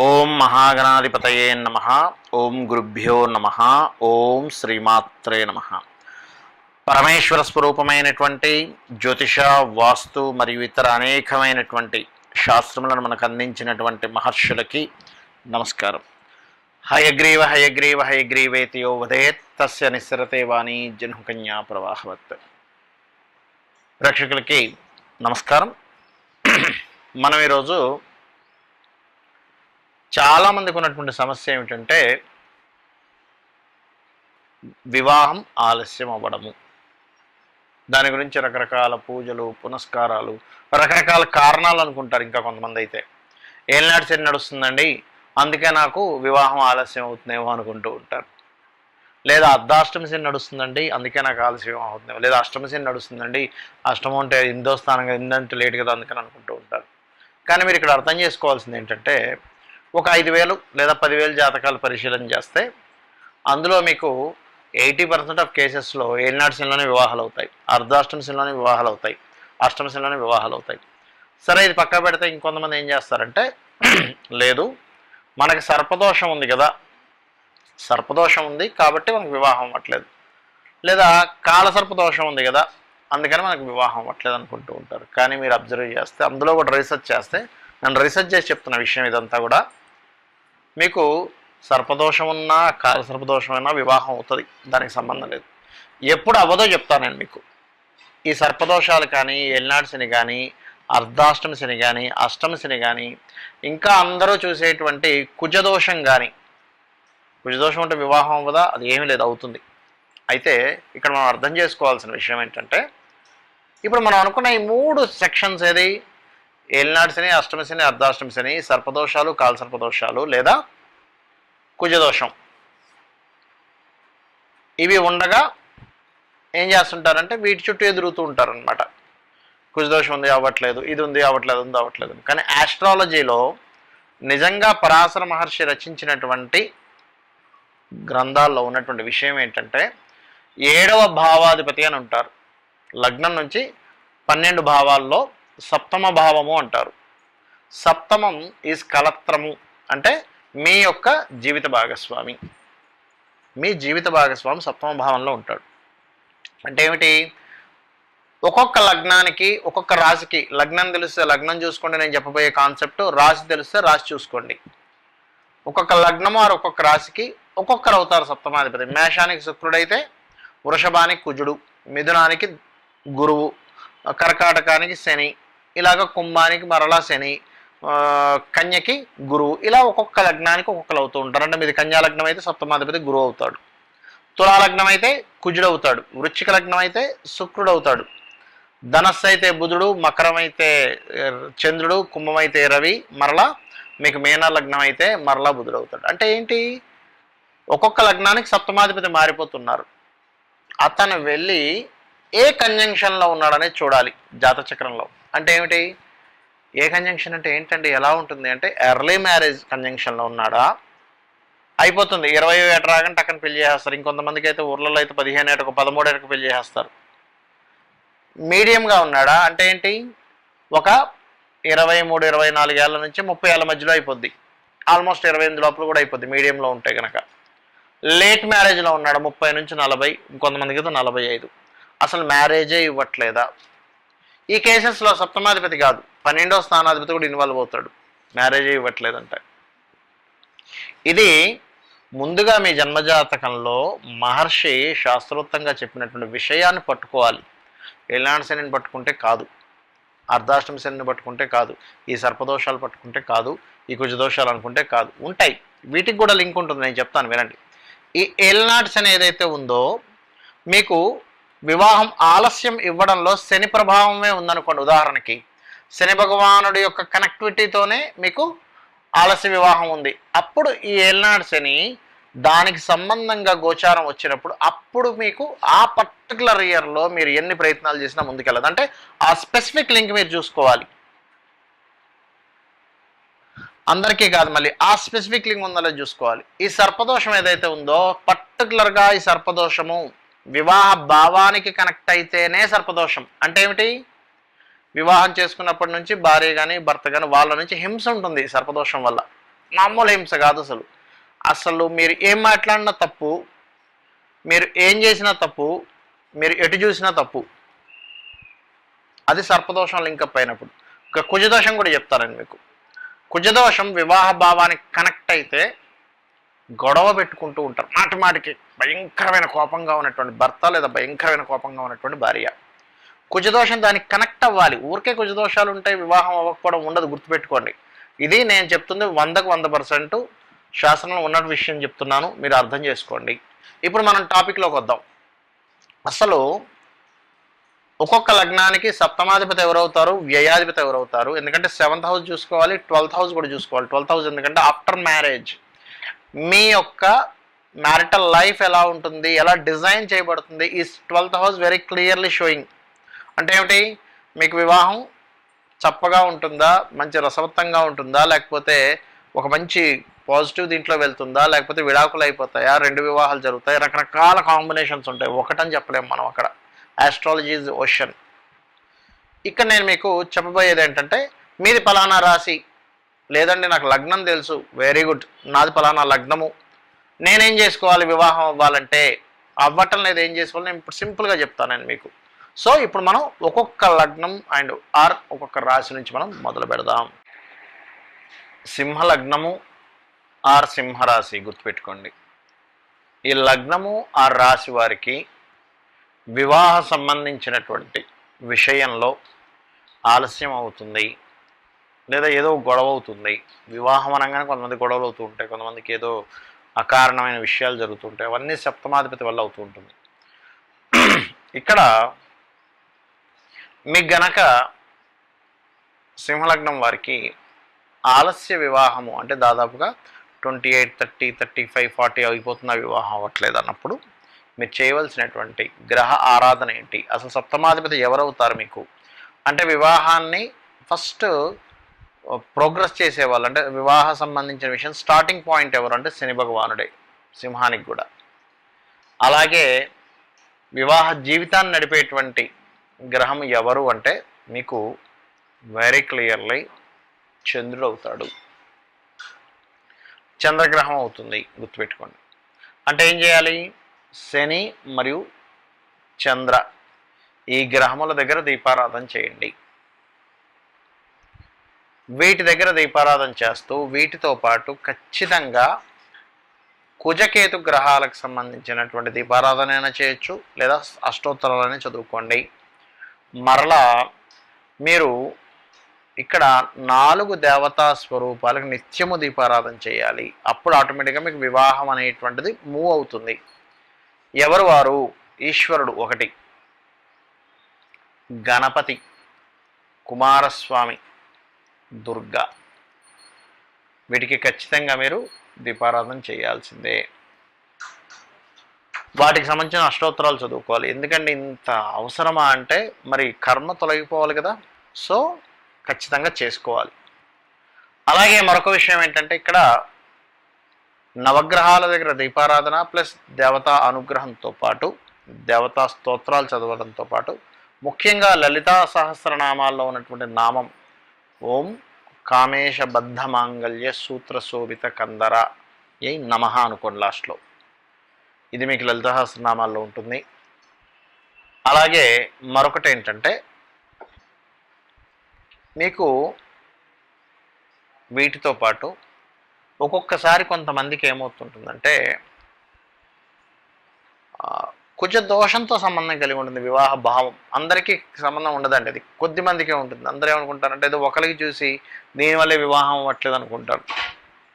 ఓం మహాగణాధిపతయే నమ. ఓం గురుభ్యో నమ. ఓం శ్రీమాత్రే నమ. పరమేశ్వర స్వరూపమైనటువంటి జ్యోతిష వాస్తు మరియు ఇతర అనేకమైనటువంటి శాస్త్రములను మనకు అందించినటువంటి మహర్షులకి నమస్కారం. హయగ్రీవ హయగ్రీవ హయగ్రీవేతి యో వదేత్. తస్య నిస్సరతే వాణి జన్హుకన్యా ప్రవాహవత్. ప్రేక్షకులకి నమస్కారం. మనం ఈరోజు చాలామందికి ఉన్నటువంటి సమస్య ఏమిటంటే వివాహం ఆలస్యం అవ్వడము. దాని గురించి రకరకాల పూజలు పునస్కారాలు రకరకాల కారణాలు అనుకుంటారు ఇంకా కొంతమంది అయితే. ఏళ్ళనాటి శని నడుస్తుందండి అందుకే నాకు వివాహం ఆలస్యం అవుతుందేమో అనుకుంటూ ఉంటారు. లేదా అర్ధాష్టమి శని నడుస్తుందండి అందుకే నాకు ఆలస్యం అవుతుందేమో. లేదా అష్టమి శని నడుస్తుందండి అష్టమం అంటే ఇందో స్థానంగా ఇందంటే లేట్ కదా అందుకని అనుకుంటూ ఉంటారు. కానీ మీరు ఇక్కడ అర్థం చేసుకోవాల్సింది ఏంటంటే ఒక ఐదు వేలు లేదా పదివేలు జాతకాలు పరిశీలన చేస్తే అందులో మీకు ఎయిటీ పర్సెంట్ ఆఫ్ కేసెస్లో ఏలినాటి శనిలోనే వివాహాలు అవుతాయి అర్ధాష్టమశిలోనే వివాహాలు అవుతాయి అష్టమి వివాహాలు అవుతాయి సరే ఇది పక్క పెడితే ఇంకొంతమంది ఏం చేస్తారంటే లేదు మనకి సర్పదోషం ఉంది కదా సర్పదోషం ఉంది కాబట్టి మనకు వివాహం అవ్వట్లేదు. లేదా కాల సర్పదోషం ఉంది కదా అందుకని మనకు వివాహం అవ్వట్లేదు అనుకుంటూ ఉంటారు. కానీ మీరు అబ్జర్వ్ చేస్తే అందులో కూడా రీసెర్చ్ చేస్తే నన్ను రీసెర్చ్ చేసి చెప్తున్న విషయం ఇదంతా కూడా. మీకు సర్పదోషం ఉన్నా కాల సర్పదోషమైనా వివాహం అవుతుంది. దానికి సంబంధం లేదు. ఎప్పుడు అవ్వదో చెప్తాను నేను మీకు. ఈ సర్పదోషాలు కానీ ఎల్నాడు కానీ అర్ధాష్టమిసిని కానీ అష్టమిసిని కానీ ఇంకా అందరూ చూసేటువంటి కుజదోషం కానీ కుజదోషం అంటే వివాహం అవ్వదా? అది ఏమీ లేదు అవుతుంది. అయితే ఇక్కడ మనం అర్థం చేసుకోవాల్సిన విషయం ఏంటంటే ఇప్పుడు మనం అనుకున్న ఈ మూడు సెక్షన్స్ ఏది? ఏలినాడు శని అష్టమి శని అర్ధాష్టమి శని సర్పదోషాలు కాలసర్పదోషాలు లేదా కుజదోషం. ఇవి ఉండగా ఏం చేస్తుంటారంటే వీటి చుట్టూ ఎదురుతూ ఉంటారనమాట కుజదోషం ఉంది అవ్వట్లేదు ఇది ఉంది అవ్వట్లేదు ఉంది అవ్వట్లేదు. కానీ ఆస్ట్రాలజీలో నిజంగా పరాశర మహర్షి రచించినటువంటి గ్రంథాల్లో ఉన్నటువంటి విషయం ఏంటంటే ఏడవ భావాధిపతి అని ఉంటారు. లగ్నం నుంచి పన్నెండు భావాల్లో సప్తమ భావము అంటారు. సప్తమం ఈజ్ కలత్రము అంటే మీ యొక్క జీవిత భాగస్వామి. మీ జీవిత భాగస్వామి సప్తమ భావంలో ఉంటాడు. అంటే ఏమిటి? ఒక్కొక్క లగ్నానికి ఒక్కొక్క రాశికి లగ్నం తెలిస్తే లగ్నం చూసుకోండి నేను చెప్పబోయే కాన్సెప్ట్ రాశి తెలిస్తే రాశి చూసుకోండి. ఒక్కొక్క లగ్నము వారు ఒక్కొక్క రాశికి ఒక్కొక్కరు అవుతారు సప్తమాధిపతి. మేషానికి శుక్రుడైతే వృషభానికి కుజుడు మిథునానికి గురువు కర్కాటకానికి శని ఇలాగ కుంభానికి మరలా శని కన్యకి గురువు. ఇలా ఒక్కొక్క లగ్నానికి ఒక్కొక్కరు అవుతూ ఉంటారు. అంటే మీది కన్యా లగ్నం అయితే సప్తమాధిపతి గురువు అవుతాడు. తులా లగ్నం అయితే కుజుడు అవుతాడు. వృచ్చిక లగ్నం అయితే శుక్రుడు అవుతాడు. ధనస్సు అయితే బుధుడు మకరం అయితే చంద్రుడు కుంభం అయితే రవి మరలా మీకు మేనా లగ్నం అయితే మరలా బుధుడు అవుతాడు. అంటే ఏంటి? ఒక్కొక్క లగ్నానికి సప్తమాధిపతి మారిపోతున్నారు. అతను వెళ్ళి ఏ కంజంక్షన్లో ఉన్నాడనేది చూడాలి జాతచక్రంలో. అంటే ఏమిటి? ఏ కంజంక్షన్ అంటే ఏంటండి? ఎలా ఉంటుంది? అంటే ఎర్లీ మ్యారేజ్ కంజంక్షన్లో ఉన్నాడా? అయిపోతుంది. ఇరవై ఏట రాగానే టక్కన పెళ్ళి చేస్తారు ఇంకొంతమందికి అయితే ఊర్లలో అయితే పదిహేను ఏటకు పదమూడు ఏటకు పెళ్ళి చేస్తారు మీడియంగా ఉన్నాడా? అంటే ఏంటి? ఒక ఇరవై మూడు ఇరవై నాలుగేళ్ళ నుంచి ముప్పై ఏళ్ళ మధ్యలో అయిపోద్ది. ఆల్మోస్ట్ ఇరవై ఎనిమిది లోపల కూడా అయిపోద్ది. మీడియంలో ఉంటే కనుక లేట్ మ్యారేజ్లో ఉన్నాడు? ముప్పై నుంచి నలభై ఇంకొంతమందికి అయితే నలభై ఐదు. అసలు మ్యారేజే ఇవ్వట్లేదా? ఈ కేసెస్లో సప్తమాధిపతి కాదు. పన్నెండో స్థానాధిపతి కూడా ఇన్వాల్వ్ అవుతాడు. మ్యారేజ్ ఇవ్వట్లేదంట. ఇది ముందుగా మీ జన్మజాతకంలో మహర్షి శాస్త్రోక్తంగా చెప్పినటువంటి విషయాన్ని పట్టుకోవాలి. ఎలాంటి శనిని పట్టుకుంటే కాదు. అర్ధాష్టమి శనిని పట్టుకుంటే కాదు. ఈ సర్పదోషాలు పట్టుకుంటే కాదు. ఈ కుజదోషాలు అనుకుంటే కాదు. ఉంటాయి. వీటికి కూడా లింక్ ఉంటుంది. నేను చెప్తాను. వినండి. ఈ ఏలనాటి శని ఏదైతే ఉందో మీకు వివాహం ఆలస్యం ఇవ్వడంలో శని ప్రభావమే ఉందనుకోండి ఉదాహరణకి. శని భగవానుడి యొక్క కనెక్టివిటీతోనే మీకు ఆలస్య వివాహం ఉంది. అప్పుడు ఈ ఏల్నాడు శని దానికి సంబంధంగా గోచారం వచ్చినప్పుడు అప్పుడు మీకు ఆ పర్టికులర్ ఇయర్లో మీరు ఎన్ని ప్రయత్నాలు చేసినా ముందుకెళ్ళదు. అంటే ఆ స్పెసిఫిక్ లింక్ మీరు చూసుకోవాలి. అందరికీ కాదు మళ్ళీ ఆ స్పెసిఫిక్ లింక్ ఉందో చూసుకోవాలి. ఈ సర్పదోషం ఏదైతే ఉందో పర్టికులర్గా ఈ సర్పదోషము వివాహ భావానికి కనెక్ట్ అయితేనే సర్పదోషం. అంటే ఏమిటి? వివాహం చేసుకున్నప్పటి నుంచి భార్య కానీ భర్త కానీ వాళ్ళ నుంచి హింస ఉంటుంది సర్పదోషం వల్ల. మామూలు హింస కాదు అసలు. అసలు మీరు ఏం మాట్లాడినా తప్పు మీరు ఏం చేసినా తప్పు మీరు ఎటు చూసినా తప్పు. అది సర్పదోషం లింకప్ అయినప్పుడు. ఒక కుజదోషం కూడా చెప్తారండి మీకు. కుజదోషం వివాహ భావానికి కనెక్ట్ అయితే గొడవ పెట్టుకుంటూ ఉంటారు. మాటి మాటికి భయంకరమైన కోపంగా ఉన్నటువంటి భర్త లేదా భయంకరమైన కోపంగా ఉన్నటువంటి భార్య. కుజదోషం దానికి కనెక్ట్ అవ్వాలి. ఊరికే కుజదోషాలు ఉంటాయి వివాహం అవ్వకపోవడం ఉండదు గుర్తుపెట్టుకోండి. ఇది నేను చెప్తుంది వందకు వంద పర్సెంట్ శాసనంలో ఉన్న విషయం చెప్తున్నాను. మీరు అర్థం చేసుకోండి. ఇప్పుడు మనం టాపిక్లోకి వద్దాం. అసలు ఒక్కొక్క లగ్నానికి సప్తమాధిపతి ఎవరవుతారు? వ్యయాధిపతి ఎవరవుతారు? ఎందుకంటే సెవెంత్ హౌస్ చూసుకోవాలి ట్వెల్త్ హౌస్ కూడా చూసుకోవాలి. ట్వెల్త్ హౌస్ ఎందుకంటే ఆఫ్టర్ మ్యారేజ్ మీ యొక్క మ్యారిటల్ లైఫ్ ఎలా ఉంటుంది ఎలా డిజైన్ చేయబడుతుంది ఈ twelfth house very clearly showing అంటే ఏమిటి? మీకు వివాహం చప్పగా ఉంటుందా మంచి రసవత్తంగా ఉంటుందా లేకపోతే ఒక మంచి పాజిటివ్ దీంట్లో వెళ్తుందా లేకపోతే విడాకులు అయిపోతాయా రెండు వివాహాలు జరుగుతాయి రకరకాల కాంబినేషన్స్ ఉంటాయి. ఒకటని చెప్పలేము మనం అక్కడ. ఆస్ట్రాలజీ ఇస్ ఓషన్ ఇక్కడ నేను మీకు చెప్పబోయేది ఏంటంటే మీది ఫలానా రాశి. లేదండి నాకు లగ్నం తెలుసు. వెరీ గుడ్ నాది ఫలానా లగ్నము. నేనేం చేసుకోవాలి? వివాహం అవ్వాలంటే అవ్వటం లేదు. ఏం చేసుకోవాలి? నేను ఇప్పుడు సింపుల్గా చెప్తాను నేను మీకు. సో ఇప్పుడు మనం ఒక్కొక్క లగ్నం అండ్ ఆర్ ఒక్కొక్క రాశి నుంచి మనం మొదలు పెడదాం. సింహ లగ్నము ఆర్ సింహరాశి గుర్తుపెట్టుకోండి. ఈ లగ్నము ఆ రాశి వారికి వివాహ సంబంధించినటువంటి విషయంలో ఆలస్యం అవుతుంది. లేదా ఏదో గొడవ అవుతుంది వివాహం అనగానే కొంతమంది గొడవలు అవుతూ ఉంటాయి కొంతమందికి ఏదో అకారణమైన విషయాలు జరుగుతుంటాయి. అవన్నీ సప్తమాధిపతి వల్ల అవుతూ ఉంటుంది ఇక్కడ మీకు గనక సింహలగ్నం వారికి ఆలస్య వివాహము అంటే దాదాపుగా twenty eight thirty thirty five forty అయిపోతున్న వివాహం అవ్వట్లేదు అన్నప్పుడు మీరు చేయవలసినటువంటి గ్రహ ఆరాధన ఏంటి? అసలు సప్తమాధిపతి ఎవరవుతారు మీకు? అంటే వివాహాన్ని ఫస్ట్ ప్రోగ్రెస్ చేసేవాళ్ళు అంటే వివాహ సంబంధించిన విషయం స్టార్టింగ్ పాయింట్ ఎవరు అంటే శని భగవానుడే సింహానికి కూడా. అలాగే వివాహ జీవితాన్ని నడిపేటువంటి గ్రహం ఎవరు అంటే మీకు వెరీ క్లియర్లీ చంద్రుడు అవుతాడు. చంద్రగ్రహం అవుతుంది గుర్తుపెట్టుకోండి. అంటే ఏం చేయాలి? శని మరియు చంద్ర ఈ గ్రహముల దగ్గర దీపారాధన చేయండి. వీటి దగ్గర దీపారాధన చేస్తూ వీటితో పాటు ఖచ్చితంగా కుజకేతు గ్రహాలకు సంబంధించినటువంటి దీపారాధన అయినా చేయొచ్చు లేదా అష్టోత్తరాలనే చదువుకోండి. మరలా మీరు ఇక్కడ నాలుగు దేవతా స్వరూపాలకు నిత్యము దీపారాధన చేయాలి. అప్పుడు ఆటోమేటిక్గా మీకు వివాహం అనేటువంటిది మూవ్ అవుతుంది. ఎవరు వారు? ఈశ్వరుడు ఒకటి. గణపతి కుమారస్వామి. దుర్గా. వీటికి ఖచ్చితంగా మీరు దీపారాధన చేయాల్సిందే. వాటికి సంబంధించిన అష్టోత్తరాలు చదువుకోవాలి. ఎందుకంటే ఇంత అవసరమా అంటే మరి కర్మ తొలగిపోవాలి కదా. సో ఖచ్చితంగా చేసుకోవాలి. అలాగే మరొక విషయం ఏంటంటే ఇక్కడ నవగ్రహాల దగ్గర దీపారాధన ప్లస్ దేవతా అనుగ్రహంతో పాటు దేవతా స్తోత్రాలు చదవడంతో పాటు ముఖ్యంగా లలితా సహస్రనామాల్లో ఉన్నటువంటి నామం ఓం కామేశబద్ధ మాంగళ్య సూత్ర శోభిత కందర ఏ నమ అనుకోండి లాస్ట్లో. ఇది మీకు లలితహాసనామాల్లో ఉంటుంది. అలాగే మరొకటి ఏంటంటే మీకు వీటితో పాటు ఒక్కొక్కసారి కొంతమందికి ఏమవుతుంటుందంటే కొంచెం దోషంతో సంబంధం కలిగి ఉంటుంది వివాహ భావం. అందరికీ సంబంధం ఉండదండి అది. కొద్ది మందికే ఉంటుంది. అందరూ ఏమనుకుంటారంటే ఏదో ఒకరికి చూసి దీనివల్లే వివాహం అవ్వట్లేదు అనుకుంటారు.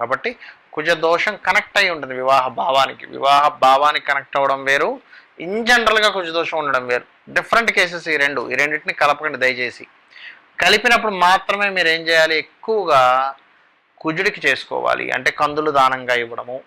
కాబట్టి కుజ దోషం కనెక్ట్ అయి ఉంటుంది వివాహ భావానికి. వివాహ భావానికి కనెక్ట్ అవ్వడం వేరు. ఇన్ జనరల్గా కుజ దోషం ఉండడం వేరు. డిఫరెంట్ కేసెస్ ఈ రెండు. ఈ రెండింటిని కలపకండి దయచేసి. కలిపినప్పుడు మాత్రమే మీరు ఏం చేయాలి? ఎక్కువగా కుజుడికి చేసుకోవాలి. అంటే కందులు దానంగా ఇవ్వడము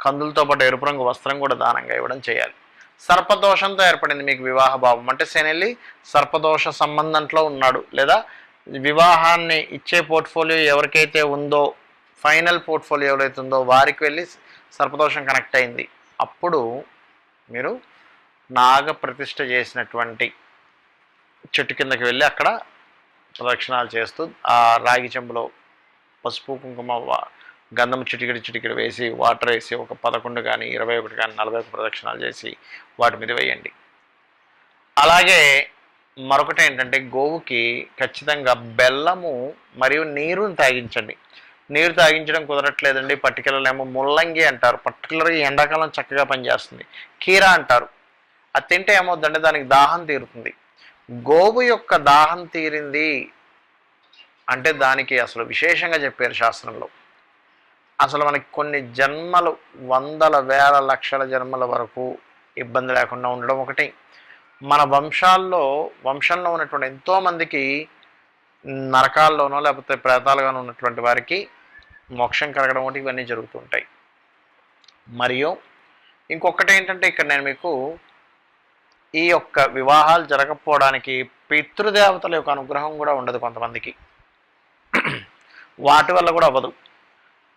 కందులతో పాటు ఎరుపు రంగు వస్త్రం కూడా దానంగా ఇవ్వడం చేయాలి. సర్పదోషంతో ఏర్పడింది మీకు వివాహ భావం. అంటే శనెల్లి సర్పదోష సంబంధంలో ఉన్నాడు. లేదా వివాహాన్ని ఇచ్చే పోర్ట్ఫోలియో ఎవరికైతే ఉందో ఫైనల్ పోర్ట్ఫోలియో ఎవరైతే ఉందో వారికి వెళ్ళి సర్పదోషం కనెక్ట్ అయింది. అప్పుడు మీరు నాగ ప్రతిష్ఠ చేసినటువంటి చెట్టు కిందకి వెళ్ళి అక్కడ ప్రదక్షిణాలు చేస్తూ ఆ రాగి చెంబులో పసుపు కుంకుమ గంధం చిటికిడి చిటికిడి వేసి వాటర్ వేసి ఒక పదకొండు కానీ ఇరవై ఒకటి కానీ నలభై ఒక ప్రదక్షిణాలు చేసి వాటి మీద వేయండి. అలాగే మరొకటి ఏంటంటే గోవుకి ఖచ్చితంగా బెల్లము మరియు నీరుని తాగించండి. నీరు తాగించడం కుదరట్లేదండి. పర్టికులర్ ఏమో ముల్లంగి అంటారు. పర్టికులర్గా ఎండాకాలం చక్కగా పనిచేస్తుంది. కీరా అంటారు. అది తింటే ఏమవుతుందంటే దానికి దాహం తీరుతుంది. గోవు యొక్క దాహం తీరింది అంటే దానికి అసలు విశేషంగా చెప్పారు శాస్త్రంలో. అసలు మనకి కొన్ని జన్మలు వందల వేల లక్షల జన్మల వరకు ఇబ్బంది లేకుండా ఉండడం ఒకటి. మన వంశాల్లో వంశంలో ఉన్నటువంటి ఎంతోమందికి నరకాల్లోనో లేకపోతే ప్రేతాలుగానో ఉన్నటువంటి వారికి మోక్షం కలగడం ఒకటి ఇవన్నీ జరుగుతుంటాయి. మరియు ఇంకొకటి ఏంటంటే ఇక్కడ నేను మీకు ఈ యొక్క వివాహాలు జరగకపోవడానికి పితృదేవతల యొక్క అనుగ్రహం కూడా ఉండదు కొంతమందికి. వాటి వల్ల కూడా అవ్వదు.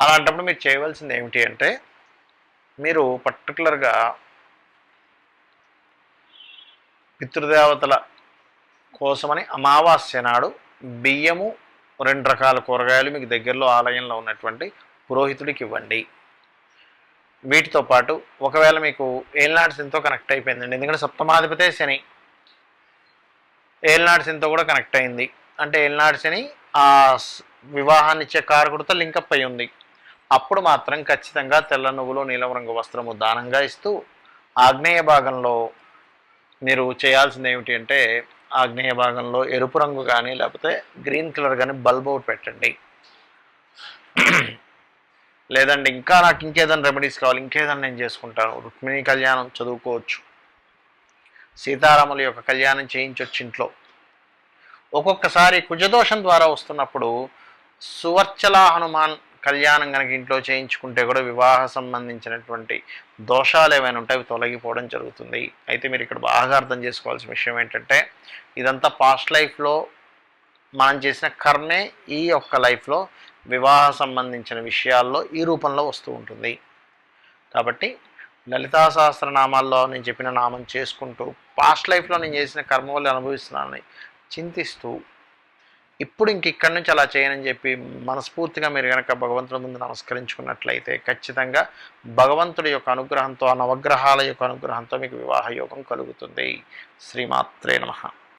అలాంటప్పుడు మీరు చేయవలసింది ఏమిటి అంటే మీరు పర్టికులర్గా పితృదేవతల కోసమని అమావాస్య నాడు బియ్యము రెండు రకాల కూరగాయలు మీకు దగ్గరలో ఆలయంలో ఉన్నటువంటి పురోహితుడికి ఇవ్వండి. వీటితో పాటు ఒకవేళ మీకు ఏలినాడు సింతో కనెక్ట్ అయిపోయిందండి. ఎందుకంటే సప్తమాధిపతే శని. ఏలినాడు సింతో కూడా కనెక్ట్ అయింది. అంటే ఏలినాడు శని ఆ వివాహాన్నిచ్చే కారకుడితో లింకప్ అయి ఉంది అప్పుడు మాత్రం ఖచ్చితంగా తెల్ల నువ్వులు నీలం రంగు వస్త్రము దానంగా ఇస్తూ ఆగ్నేయ భాగంలో మీరు చేయాల్సింది ఏమిటి అంటే ఆగ్నేయ భాగంలో ఎరుపు రంగు కానీ లేకపోతే గ్రీన్ కలర్ కానీ బల్బ్ ఒకటి పెట్టండి. లేదండి ఇంకా నాకు ఇంకేదైనా రెమెడీస్ కావాలి ఇంకేదైనా నేను చేసుకుంటాను. రుక్మిణి కళ్యాణం చదువుకోవచ్చు. సీతారాముల యొక్క కళ్యాణం చేయించవచ్చు ఇంట్లో. ఒక్కొక్కసారి కుజదోషం ద్వారా వస్తున్నప్పుడు సువర్చల హనుమాన్ కళ్యాణం కనుక ఇంట్లో చేయించుకుంటే కూడా వివాహ సంబంధించినటువంటి దోషాలు ఏమైనా ఉంటే అవి తొలగిపోవడం జరుగుతుంది. అయితే మీరు ఇక్కడ బాగా అర్థం చేసుకోవాల్సిన విషయం ఏంటంటే ఇదంతా పాస్ట్ లైఫ్లో మనం చేసిన కర్మే ఈ యొక్క లైఫ్లో వివాహ సంబంధించిన విషయాల్లో ఈ రూపంలో వస్తూ ఉంటుంది. కాబట్టి లలితా సహస్రనామాల్లో నేను చెప్పిన నామం చేసుకుంటూ పాస్ట్ లైఫ్లో నేను చేసిన కర్మ వల్ల అనుభవిస్తున్నానని చింతిస్తూ ఇప్పుడు ఇంక ఇక్కడి నుంచి అలా చేయనని చెప్పి మనస్ఫూర్తిగా మీరు కనుక భగవంతుడి ముందు నమస్కరించుకున్నట్లయితే ఖచ్చితంగా భగవంతుడి యొక్క అనుగ్రహంతో ఆ నవగ్రహాల యొక్క అనుగ్రహంతో మీకు వివాహ యోగం కలుగుతుంది. శ్రీమాత్రే నమ.